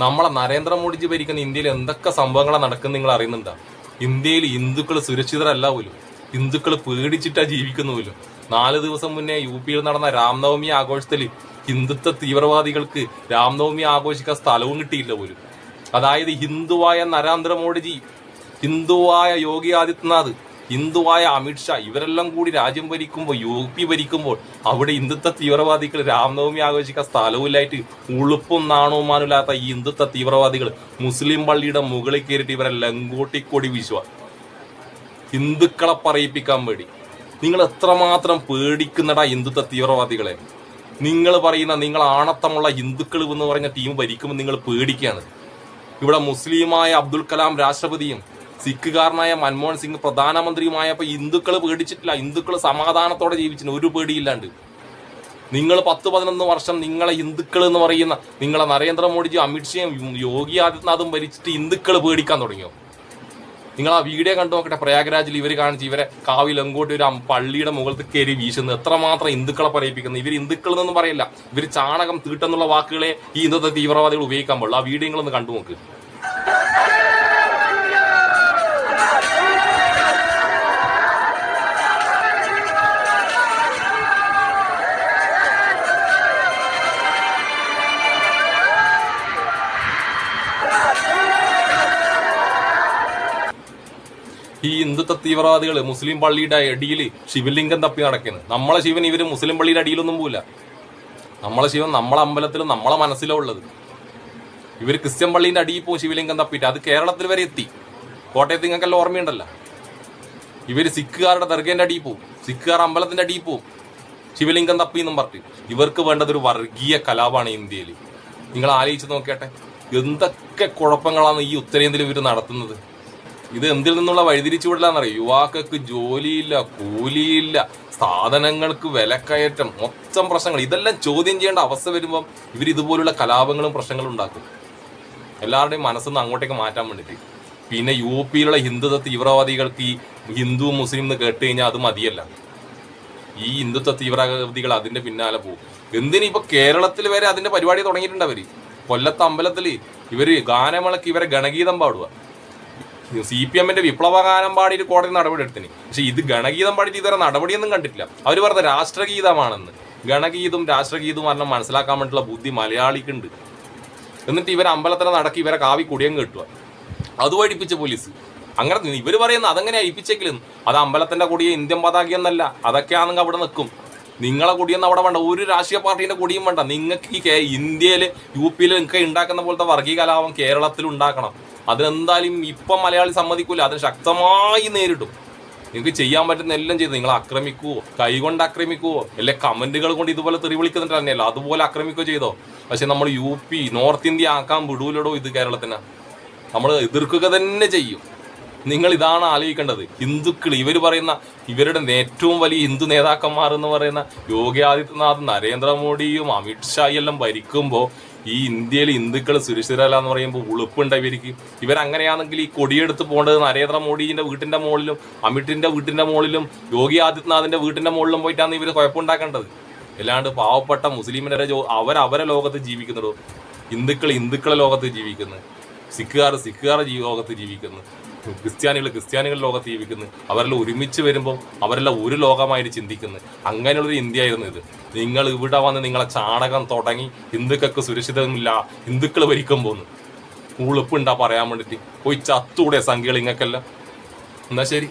നമ്മളെ നരേന്ദ്രമോദിജി ഭരിക്കുന്ന ഇന്ത്യയിൽ എന്തൊക്കെ സംഭവങ്ങളാണ് നടക്കുന്നത് നിങ്ങൾ അറിയുന്നുണ്ടോ? ഇന്ത്യയിൽ ഹിന്ദുക്കൾ സുരക്ഷിതരല്ല പോലും. ഹിന്ദുക്കൾ പേടിച്ചിട്ടാ ജീവിക്കുന്ന പോലും. നാല് ദിവസം മുന്നേ യു പിയിൽ നടന്ന രാംനവമി ആഘോഷത്തിൽ ഹിന്ദുത്വ തീവ്രവാദികൾക്ക് രാംനവമി ആഘോഷിക്കാൻ സ്ഥലവും കിട്ടിയില്ല പോലും. അതായത് ഹിന്ദുവായ നരേന്ദ്രമോദിജി ഹിന്ദുവായ യോഗി ആദിത്യനാഥ് ഹിന്ദുവായ അമിത്ഷാ ഇവരെല്ലാം കൂടി രാജ്യം ഭരിക്കുമ്പോൾ യു പി ഭരിക്കുമ്പോൾ അവിടെ ഹിന്ദുത്വ തീവ്രവാദികൾ രാംനവമി ആഘോഷിക്കാൻ സ്ഥലവുമില്ലായിട്ട് ഉളുപ്പും നാണവുമാനില്ലാത്ത ഈ ഹിന്ദുത്വ തീവ്രവാദികൾ മുസ്ലിം പള്ളിയുടെ മുകളിൽ കയറിയിട്ട് ഇവരെ ലങ്കോട്ടിക്കൊടി വീശുക ഹിന്ദുക്കളെ പറയിപ്പിക്കാൻ വേണ്ടി. നിങ്ങൾ എത്രമാത്രം പേടിക്കുന്നടാ ഹിന്ദുത്വ തീവ്രവാദികളെ? നിങ്ങൾ പറയുന്ന നിങ്ങൾ ആണത്തമുള്ള ഹിന്ദുക്കൾ എന്ന് പറഞ്ഞ ടീം ഭരിക്കുമ്പോൾ നിങ്ങൾ പേടിക്കുകയാണ്. ഇവിടെ മുസ്ലിമായ അബ്ദുൽ കലാം രാഷ്ട്രപതിയും സിഖുകാരനായ മൻമോഹൻ സിംഗ് പ്രധാനമന്ത്രിയുമായപ്പോൾ ഹിന്ദുക്കൾ പേടിച്ചിട്ടില്ല. ഹിന്ദുക്കൾ സമാധാനത്തോടെ ജീവിച്ചിന് ഒരു പേടിയില്ലാണ്ട്. നിങ്ങൾ പത്ത് പതിനൊന്ന് വർഷം നിങ്ങളെ ഹിന്ദുക്കൾ എന്ന് പറയുന്ന നിങ്ങളെ നരേന്ദ്രമോദിജിയും അമിത്ഷയും യോഗി ആദിത്യനാഥും ഭരിച്ചിട്ട് ഹിന്ദുക്കൾ പേടിക്കാൻ തുടങ്ങിയോ? നിങ്ങൾ ആ വീഡിയോ കണ്ടു നോക്കട്ടെ. പ്രയാഗ്രാജിൽ ഇവർ കാണിച്ച് ഇവരെ കാവിൽ എങ്കോട്ട് ഒരു പള്ളിയുടെ മുകളിൽ കയറി വീശുന്നു എത്രമാത്രം ഹിന്ദുക്കളെ പറയിപ്പിക്കുന്നു ഇവർ ഹിന്ദുക്കൾ എന്നൊന്നും പറയില്ല. ഇവർ ചാണകം തീട്ടെന്നുള്ള വാക്കുകളെ ഈ ഹിന്ദുത്വ തീവ്രവാദികൾ ഉപയോഗിക്കാൻ പാടുള്ളൂ ആ വീഡിയോ നിങ്ങളൊന്ന് കണ്ടു നോക്ക്. ഈ ഹിന്ദുത്വ തീവ്രവാദികൾ മുസ്ലിം പള്ളിയുടെ അടിയിൽ ശിവലിംഗം തപ്പി നടക്കുന്നു നമ്മളെ ശിവൻ ഇവർ മുസ്ലിം പള്ളിയുടെ അടിയിലൊന്നും പോവില്ല. നമ്മളെ ശിവൻ നമ്മളെ അമ്പലത്തിലും നമ്മളെ മനസ്സിലോ ഉള്ളത്. ഇവർ ക്രിസ്ത്യൻ പള്ളിന്റെ അടിയിൽ പോകും ശിവലിംഗം തപ്പിയിട്ട് അത് കേരളത്തിൽ വരെ എത്തി. കോട്ടയത്ത് നിങ്ങൾക്കെല്ലാം ഓർമ്മയുണ്ടല്ലോ. ഇവർ സിഖുകാരുടെ ദർഗേന്റെ അടിയിൽ പോവും. സിഖുകാർ അമ്പലത്തിന്റെ അടിയിൽ പോവും. ശിവലിംഗം തപ്പി എന്നും പറഞ്ഞു ഇവർക്ക് വേണ്ടത് ഒരു വർഗീയ കലാപമാണ് ഇന്ത്യയിൽ നിങ്ങൾ ആലോചിച്ച് നോക്കിയാട്ടെ എന്തൊക്കെ കുഴപ്പങ്ങളാണ് ഈ ഉത്തരേന്ത്യയിൽ ഇവർ നടത്തുന്നത്? ഇത് എന്തിൽ നിന്നുള്ള വഴിതിരിച്ചുവിടലാന്നറിയോ? യുവാക്കൾക്ക് ജോലിയില്ല കൂലിയില്ല സാധനങ്ങൾക്ക് വിലക്കയറ്റം മൊത്തം പ്രശ്നങ്ങൾ. ഇതെല്ലാം ചോദ്യം ചെയ്യേണ്ട അവസ്ഥ വരുമ്പം ഇവർ ഇതുപോലുള്ള കലാപങ്ങളും പ്രശ്നങ്ങളും ഉണ്ടാക്കും. എല്ലാവരുടെയും മനസ്സൊന്ന് അങ്ങോട്ടേക്ക് മാറ്റാൻ വേണ്ടിയിട്ട്. പിന്നെ യു പിയിലുള്ള ഹിന്ദുത്വ തീവ്രവാദികൾക്ക് ഈ ഹിന്ദു മുസ്ലിം എന്ന് കേട്ട് കഴിഞ്ഞാൽ അത് മതിയല്ല. ഈ ഹിന്ദുത്വ തീവ്രവാദികൾ അതിന്റെ പിന്നാലെ പോകും. എന്തിനും ഇപ്പോൾ കേരളത്തിൽ വരെ അതിന്റെ പരിപാടി തുടങ്ങിയിട്ടുണ്ട് അവർ കൊല്ലത്ത് അമ്പലത്തിൽ ഇവർ ഗാനമേളക്ക് ഇവരെ ഗണഗീതം പാടുക സി പി എമ്മിന്റെ വിപ്ലവഗാനം പാടിയിൽ കോടതി നടപടി എടുത്തിന്. പക്ഷെ ഇത് ഗണഗീതം പാടിയിട്ട് ഇതുവരെ നടപടിയൊന്നും കണ്ടിട്ടില്ല. അവർ പറഞ്ഞ രാഷ്ട്രഗീതമാണെന്ന്. ഗണഗീതും രാഷ്ട്രഗീതും പറഞ്ഞാൽ മനസ്സിലാക്കാൻ വേണ്ടിയിട്ടുള്ള ബുദ്ധി മലയാളിക്കുണ്ട്. എന്നിട്ട് ഇവരെ അമ്പലത്തിനെ നടക്കി ഇവരെ കാവി കുടിയം കെട്ടുക. അത് പഠിപ്പിച്ച പോലീസ്. അങ്ങനെ ഇവർ പറയുന്നത് അതെങ്ങനെ അഴിപ്പിച്ചേക്കില്ലെന്ന് അത് അമ്പലത്തിന്റെ കൊടിയെ ഇന്ത്യൻ പതാകയൊന്നല്ല. അതൊക്കെയാണെങ്കിൽ അവിടെ നിൽക്കും. നിങ്ങളെ കൊടിയൊന്നും അവിടെ വേണ്ട. ഒരു രാഷ്ട്രീയ പാർട്ടീന്റെ കൊടിയും വേണ്ട. നിങ്ങൾക്ക് ഈ ഇന്ത്യയിൽ യു പിയിൽ നിങ്ങൾക്ക് ഉണ്ടാക്കുന്ന പോലത്തെ വർഗീയ കലാപം കേരളത്തിൽ ഉണ്ടാക്കണം. അതിനെന്തായാലും ഇപ്പം മലയാളി സമ്മതിക്കൂല. അതിന് ശക്തമായി നേരിടും. നിങ്ങൾക്ക് ചെയ്യാൻ പറ്റുന്ന എല്ലാം ചെയ്ത്. നിങ്ങൾ ആക്രമിക്കുവോ കൈകൊണ്ട് ആക്രമിക്കുവോ അല്ലെ കമന്റുകൾ കൊണ്ട് ഇതുപോലെ തെറി വിളിക്കുന്നുണ്ട് തന്നെയല്ല അതുപോലെ ആക്രമിക്കുകയോ ചെയ്തോ? പക്ഷെ നമ്മൾ യു പി നോർത്ത് ഇന്ത്യ ആക്കാൻ വിടൂലടോ ഇത് കേരളത്തിന്. നമ്മൾ എതിർക്കുക തന്നെ ചെയ്യും. നിങ്ങൾ ഇതാണ് ആലോചിക്കേണ്ടത്. ഹിന്ദുക്കൾ ഇവർ പറയുന്ന ഇവരുടെ ഏറ്റവും വലിയ ഹിന്ദു നേതാക്കന്മാർ എന്ന് പറയുന്ന യോഗി ആദിത്യനാഥ് നരേന്ദ്രമോദിയും അമിത്ഷായും എല്ലാം ഭരിക്കുമ്പോൾ ഈ ഇന്ത്യയിൽ ഹിന്ദുക്കൾ സുരക്ഷിതരല്ല എന്ന് പറയുമ്പോൾ ഉളുപ്പുണ്ട് ഇവർക്ക് ഇവരങ്ങനെയാണെങ്കിൽ ഈ കൊടിയെടുത്ത് പോകേണ്ടത് നരേന്ദ്രമോദിന്റെ വീട്ടിന്റെ മുകളിലും അമിത്ഷിന്റെ വീട്ടിന്റെ മുകളിലും യോഗി ആദിത്യനാഥിന്റെ വീട്ടിന്റെ മുകളിലും പോയിട്ടാണ് ഇവർ കുഴപ്പമുണ്ടാക്കേണ്ടത്. അല്ലാണ്ട് പാവപ്പെട്ട മുസ്ലിമിനെ ജോ അവർ അവരെ ലോകത്ത് ജീവിക്കുന്നുള്ളൂ. ഹിന്ദുക്കൾ ഹിന്ദുക്കളെ ലോകത്ത് ജീവിക്കുന്നു. സിഖുകാർ സിഖുകാർ ലോകത്ത് ജീവിക്കുന്നു. ക്രിസ്ത്യാനികൾ ക്രിസ്ത്യാനികൾ ലോകത്ത് ജീവിക്കുന്നു. അവരെല്ലാം ഒരുമിച്ച് വരുമ്പോൾ അവരെല്ലാം ഒരു ലോകമായിട്ട് ചിന്തിക്കുന്നു. അങ്ങനെയുള്ളൊരു ഇന്ത്യ ആയിരുന്നു ഇത്. നിങ്ങൾ ഇവിടെ വന്ന് നിങ്ങളെ ചാണകം തുടങ്ങി ഹിന്ദുക്കൾക്ക് സുരക്ഷിതമില്ല ഹിന്ദുക്കൾ ഭരിക്കാൻ പോകുന്നു ഉളുപ്പുണ്ടാ പറയാൻ വേണ്ടിയിട്ട് പോയി ചത്തൂടെ സംഖ്യകൾ ഇങ്ങക്കെല്ലാം. എന്നാ ശരി.